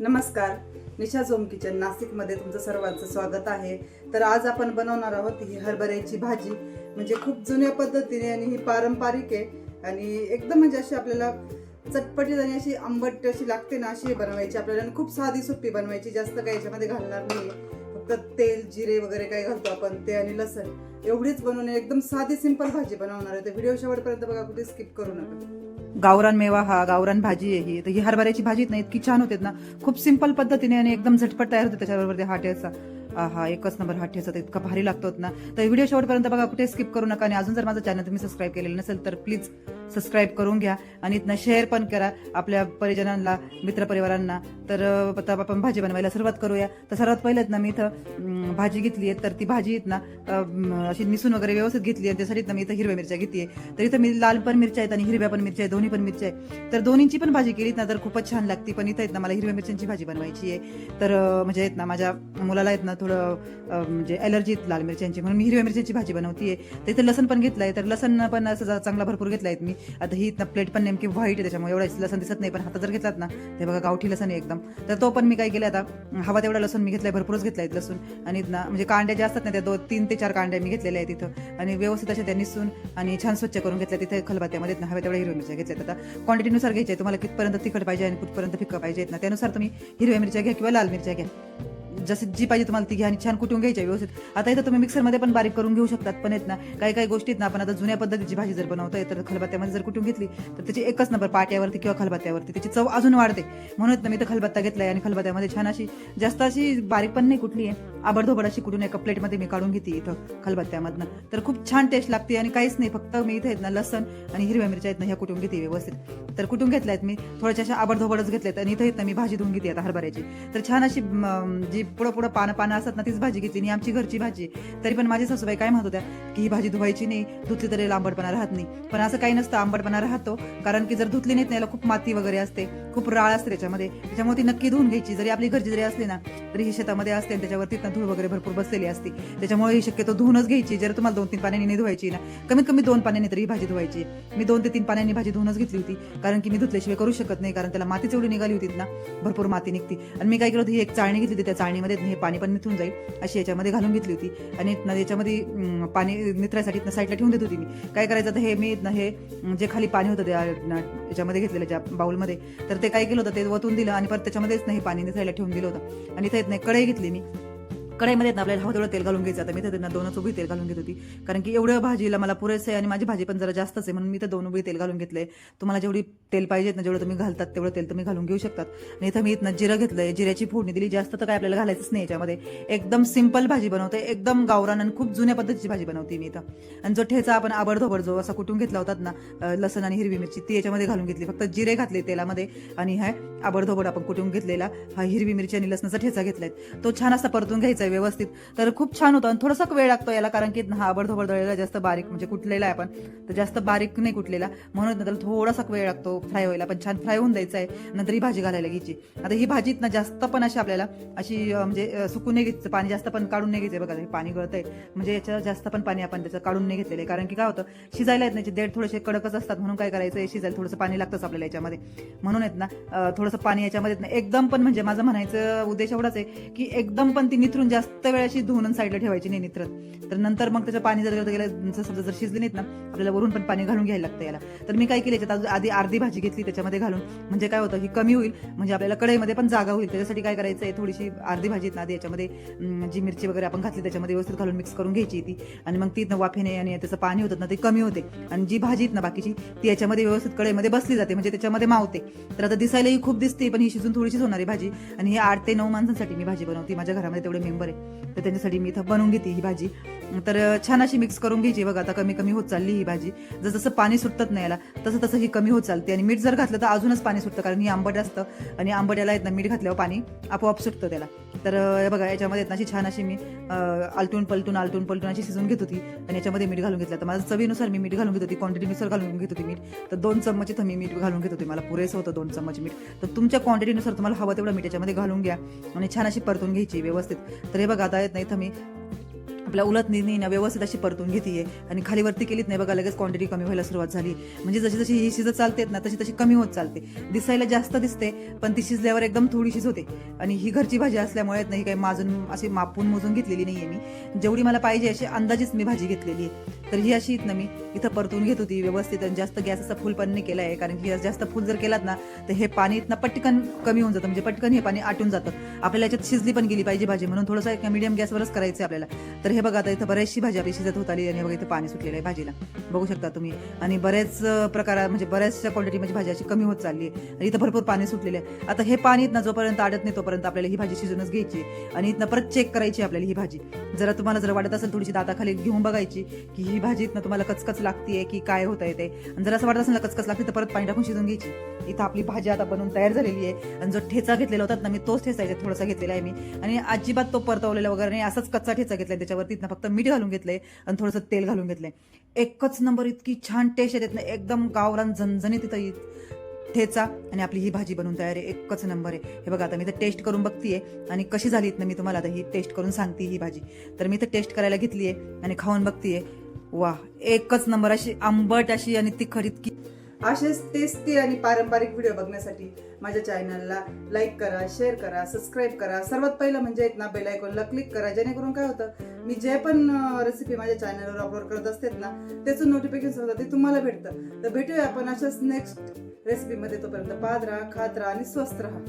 नमस्कार. निशा zone kitchen नाशिकमध्ये तुमचं सर्वांचं स्वागत आहे. तर आज आपण बनवणार आहोत ही हरभऱ्याची भाजी. म्हणजे खूप जुन्या पद्धतीने आणि ही पारंपरिक आहे. आणि एकदम म्हणजे अशी आपल्याला चटपटीत आणि अशी आंबट अशी लागते ना अशी बनवायची आपल्याला. आणि खूप साधी सोपी बनवायची जास्त काही याच्यामध्ये घालणार नाही फक्त तेल जिरे वगैरे काही घालतो आपण ते आणि लसण. एवढीच बनवून एकदम साधी सिंपल भाजी बनवणार आहे. तर व्हिडिओ शेवटपर्यंत बघा कुठे स्किप करू नका. गावरान मेवा हा गावरान भाजी आहे ही. तर ही हरभऱ्याची भाजीत नाही इतकी छान होते ना. खूप सिंपल पद्धतीने आणि एकदम झटपट तयार होते त्याच्याबरोबर ते हाट्याचा. हा एकच नंबर हाट्याचा तर इतका भारी लागतो ना. तर व्हिडिओ शेवटपर्यंत बघा कुठे स्किप करू नका आणि अजून जर माझं चॅनल तुम्ही सबस्क्राईब केलेलं नसेल तर प्लीज सबस्क्राईब करून घ्या आणि इथनं शेअर पण करा आपल्या परिजनांना मित्रपरिवारांना. तर आता आपण भाजी बनवायला सुरुवात करूया. तर सर्वात पहिल्यात ना मी इथं भाजी घेतली आहे. तर ती भाजी इथं ना अशी निसून वगैरे व्यवस्थित घेतली आहे. त्यासाठी मी इथं हिरव्या मिरच्या घेतली आहे. तर इथं मी लाल पण मिरच्या आहेत आणि हिरव्या पण मिरच्या आहेत. दोन्ही पण मिरच्या आहेत. तर दोन्हीची पण भाजी केली ना तर खूपच छान लागते. पण इथं आहेत ना मला हिरव्या मिरच्यांची भाजी बनवायची आहे. तर म्हणजे आहेत ना माझ्या मुलाला आहेत ना थोडं म्हणजे अलर्जी लाल मिरच्यांची. म्हणून मी हिरव्या मिरच्यांची भाजी बनवते तर इथं लसण पण घेतलंय. तर लसण पण असं चांगला भरपूर घेतलाय मी. आता ही इथं प्लेट पण नेमकी व्हाईट आहे त्याच्यामुळे एवढा लसण दिसत नाही पण हातात जर घेतलात ना ते बघा गावठी लसण आहे एकदम. तर तो पण मी काय केलं आता हवा तेवढा लसूण मी घेतलाय भरपूरच घेतलाय लसूण. आणि ना म्हणजे कांड्या ज्या असतात ना त्या दोन तीन ते चार कांड्या मी घेतलेल्या आहेत तिथं आणि व्यवस्थित अशा त्या निसून आणि छान स्वच्छ करून घेतल्या तिथे खलबात्यामध्ये ना हव्या तेवढ्या हिरव्या मिरच्या घेतल्या आता क्वांटिटीनुसार घ्यायचे तुम्हाला कितपर्यंत तिखट पाहिजे आणि कुठपर्यंत फिक्क पाहिजे ना त्यानुसार तुम्ही हिरव्या मिरच्या घ्या किंवा लाल मिरच्या घ्या. जशी जी पाहिजे तुम्हाला ती घ्या आणि छान कुटून घ्यायच्या व्यवस्थित. आता इथं तुम्ही मिक्सरमध्ये पण बारीक करून घेऊ शकतात पण येत ना काही काही गोष्टीत ना आपण आता जुन्या पद्धतीची भाजी जर बनवतोय तर खलबत्त्यामध्ये जर कुटून घेतली तर त्याची एकच नंबर पाट्यावरती किंवा खलबत्त्यावरती त्याची चव अजून वाढते. म्हणून ना मी तर खलबत्ता घेतलाय आणि खलबत्त्यामध्ये छान अशी जास्त अशी बारीक पण नाही कुठली आहे आबडधोबड अशी कुठून एका प्लेटमध्ये मी काढून घेते इथं खलबत्त्यामधनं. तर खूप छान टेस्ट लागते आणि काहीच नाही फक्त मी इथे आहेत ना लसण आणि हिरव्या मिरच्या आहेत ना ह्या कुटून घेते व्यवस्थित. तर कुटून घेतल्यात मी थोड्याशा अशा आबडधोबडच घेतल्यात आणि इथं आहेत ना मी भाजी धुवून घेते आता हरभऱ्याची. तर छान अशी जी पुढं पुढं पानं पानं असतात ना तीच भाजी घेतली. आणि आमची घरची भाजी. तरी पण माझी सासूबाई काय म्हणत होत्या की ही भाजी धुवायची नाही धुतली तरी आंबटपणा राहत नाही. पण असं काही नसतं आंबटपणा राहतो. कारण की जर धुतली नाही त्याला खूप माती वगैरे असते खूप राळ असते त्याच्यामध्ये. त्याच्यामुळे ती नक्की धुवून घ्यायची. जरी आपली घरची जरी असली ना तरी ही शेतामध्ये असते आणि त्याच्यावरती धूळ वगैरे भरपूर बसलेली असते. त्याच्यामुळे ही शक्यतो धुवूनच घ्यायची. जर तुम्हाला दोन तीन पाण्याने नाही धुवायची ना कमीत कमी दोन पाण्याने तरी ही भाजी धुवायची. मी दोन ते तीन पाण्याने भाजी धुवूनच घेतली होती. कारण की मी धुतल्याशिवाय करू शकत नाही कारण त्याला मातीच एवढी निघाली होती ना भरपूर माती निघती. आणि मी काय केलं होती एक चाळणी घेतली होती. त्या पाणीमध्ये हे पाणी पण निथून जाईल अशी याच्यामध्ये घालून घेतली होती. आणि याच्यामध्ये पाणी निथरायसाठी साईडला ठेवून देत होती मी. काय करायचं तर हे मी हे जे खाली पाणी होतं त्या याच्यामध्ये घेतलेलं ज्या बाउलमध्ये तर ते काय केलं होतं ते वतून दिलं आणि परत त्याच्यामध्येच नाही पाणी निथरायला ठेवून दिलं होतं. आणि इथे येत नाही कढई घेतली मी. कढईमध्ये ना आपल्याला हवं तेवढं तेल घालून घ्यायचं. आता मी तर दोनच उभी तेल घालून घेत होती. कारण की एवढं भाजीला मला पुरेसं आहे आणि माझी भाजी पण जरा जास्तच आहे म्हणून मी तर दोन उभी तेल घालून घेतलंय. तुम्हाला जेवढी तेल पाहिजेत ना जेवढं तुम्ही घालतात तेवढं तेल तुम्ही घालून घेऊ शकतात. आणि इथं मी इथं जिरं घेतलंय जिऱ्याची फोडणी दिली. जास्त तर काय आपल्याला घालायचंच नाही याच्यामध्ये. एकदम सिंपल भाजी बनवते एकदम गावरान आणि खूप जुन्या पद्धतीची भाजी बनवते मी इथं. आणि जो ठेचा आपण आबडधोबड जो असा कुटून घेतला होता ना लसण आणि हिरवी मिरची ती याच्यामध्ये घालून घेतली. फक्त जिरे घातले तेलामध्ये आणि हा आबडधोबड आपण कुटून घेतलेला हा हिरवी मिरची आणि लसणाचा ठेचा घेतलाय. तो छान असा परतून घ्यायचा आहे व्यवस्थित. तर खूप छान होतं आणि थोडासा वेळ लागतो याला कारण की हा आबडधोबड दळलेला जास्त बारीक म्हणजे कुठलेला आहे आपण तर जास्त बारीक नाही कुटलेला म्हणून त्याला थोडासा वेळ लागतो फ्राय व्हायला पण छान फ्राय होऊन द्यायचा आहे. नंतर ही भाजी घालायला घ्यायची. आता ही भाजीत ना जास्त पण अशी आपल्याला अशी म्हणजे सुकून नाही घ्यायचं. पाणी जास्त पण काढून नाही घ्यायचं. बघा पाणी गळतंय. म्हणजे याच्या जास्त पण पाणी आपण त्याचं काढून नाही घेतलेलं आहे. कारण की काय होतं शिजायला येत नाही. देड थोडेसे कडकच असतात म्हणून काय करायचं हे शिजायला थोडंसं पाणी लागतंच आपल्याला याच्यामध्ये. म्हणून येत ना थोडंसं पाणी याच्यामध्ये एकदम पण म्हणजे माझं म्हणायचं उद्देश एवढाच आहे की एकदम पण ती निथरून जास्त वेळ अशी धुवून साईडला ठेवायची नाही नित्रत तर नंतर मग त्याचं पाणी जर गेलं समजा जर शिजली नाहीत ना आपल्याला वरून पण पाणी घालून घ्यायला लागतं याला. तर मी काय केलं त्याच्यात आधी अर्धी भाजी घेतली त्याच्यामध्ये घालून. म्हणजे काय होतं की कमी होईल म्हणजे आपल्याला कढईमध्ये पण जागा होईल. त्याच्यासाठी काय करायचं आहे थोडीशी अर्धी भाजी आहेत ना आधी याच्यामध्ये जी मिरची वगैरे आपण घातली त्याच्यामध्ये व्यवस्थित घालून मिक्स करून घ्यायची ती. आणि मग ती वाफेने आणि त्याचं पाणी होतं ना ते कमी होते. आणि जी भाजी आहेत ना बाकीची ती याच्यामध्ये व्यवस्थित कढईमध्ये बसली जाते म्हणजे त्याच्यामध्ये मावते. तर आता दिसायलाही खूप दिसते पण ही शिजून थोडीशीच होणारी भाजी. आणि ही आठ ते नऊ माणसांसाठी मी भाजी बनवते. माझ्या घरामध्ये तेवढे मेंबर आहे. तर त्यांच्यासाठी मी इथं बनवून घेते ही भाजी. तर छान अशी मिक्स करून घ्यायची. बघा आता कमी कमी होत चालली ही भाजी. जसं जसं पाणी सुटत नाही याला तसं तसं ही कमी होत चालते. आणि मीठ जर घातलं तर अजूनच पाणी सुटतं कारण ही आंबट असतं. आणि आंबट याला येत ना मीठ घातल्यावर पाणी आपोआप सुटतं त्याला. तर हे बघा याच्यामध्ये येत ना अशी छान अशी मी आलटून पलटून आलटून पलटून अशी शिजून घेत होती. आणि याच्यामध्ये मीठ घालून घेतलं. तर माझ्या चवीनुसार मी मीठ घालून घेत होती. क्वांटिटीनुसार घालून घेत होती मीठ. तर दोन चम्मच इथं मी मीठ घालून घेत होती. मला पुरेसं होतं दोन चम्मच मीठ. तर तुमच्या क्वांटिटीनुसार तुम्हाला हवं तेवढं मीठ याच्यामध्ये घालून घ्या. आणि छान अशी परतून घ्यायची व्यवस्थित. तर हे बघा आता येत नाही इथं मी आपल्या उलट ना व्यवस्थित अशी परतून घेते आणि खाली वरती केलीत नाही बघा लगेच क्वांटिटी कमी व्हायला सुरुवात झाली. म्हणजे जशी जशी ही शिजत चालते ना तशी तशी कमी होत चालते. दिसायला जास्त दिसते पण ती शिजल्यावर एकदम थोडी होते. आणि ही घरची भाजी असल्यामुळे नाही काही माजून अशी मापून मोजून घेतलेली नाहीये मी. जेवढी मला पाहिजे अशी अंदाजेच मी भाजी घेतलेली आहे. तर ही अशी इथनं मी इथं परतून घेत होती व्यवस्थित आणि जास्त गॅस असं फुल पण नाही केला आहे कारण की जास्त फुल जर केलात ना तर हे पाणी इथनं पटकन कमी होऊन जातं. म्हणजे पटकन हे पाणी आटून जातं. आपल्याला याच्यात शिजली पण गेली पाहिजे भाजी म्हणून थोडंसं एका मीडियम गॅसवरच करायचं आपल्याला. तर हे बघा आता इथं बऱ्याचशी भाजी आपली शिजत होत आली आणि बघा इथं पाणी सुटलेलं आहे भाजीला. बघू शकता तुम्ही. आणि बऱ्याच प्रकारात म्हणजे बऱ्याचशा क्वांटिटी म्हणजे भाजी अशी कमी होत चालली आहे. आणि इथं भरपूर पाणी सुटलेलं आहे. आता हे पाणी इथनं जोपर्यंत आडत नाही तोपर्यंत आपल्याला ही भाजी शिजूनच घ्यायची आणि इथनं परत चेक करायची आपल्याला ही भाजी. जरा तुम्हाला जर वाटत असेल थोडीशी दाताखाली घेऊन बघायची की ही भाजी इथनं तुम्हाला कचकच लागतीये की काय होत आहे ते. आणि जर असं वाटत असेल ना कचकच लागते तर परत पाणी टाकून शिजून घ्यायची. इथं आपली भाजी आता बनवून तयार झालेली आहे. आणि जो ठेचा घेतलेला होता ना मी तोच ठेचा याच्यात थोडासा घेतलेला आहे मी. आणि अजिबात तो परतवलेला वगैरे नाही असाच कच्चा ठेचा घेतलाय त्याच्यावरती. इथनं फक्त मीठ घालून घेतलंय आणि थोडंसं तेल घालून घेतलंय. एकच नंबर इतकी छान टेस्ट येते ना एकदम गावरान झणझणीत तिथं ठेचा आणि आपली ही भाजी बनवून तयार आहे. एकच नंबर आहे. हे बघा आता मी तर टेस्ट करून बघतीये आणि कशी झाली ना मी तुम्हाला आता ही टेस्ट करून सांगते ही भाजी. तर मी तर टेस्ट करायला घेतली आहे आणि खाऊन बघतीये. वा एकच नंबर अशी आंबट अशी आणि तिखट इतकी असेच टेस्टी आणि पारंपरिक व्हिडिओ बघण्यासाठी माझ्या चॅनलला लाईक करा शेअर करा सबस्क्राईब करा. सर्वात पहिलं म्हणजे एक ना बेल आयकॉनला क्लिक करा. जेणेकरून काय होतं मी जे पण रेसिपी माझ्या चॅनलवर अपलोड करत असते ना त्याचं नोटिफिकेशन होतं ते तुम्हाला भेटतं. तर भेटूया आपण अशाच नेक्स्ट रेसिपीमध्ये तोपर्यंत. पाहत राहा खात राहा आणि स्वस्त राहा.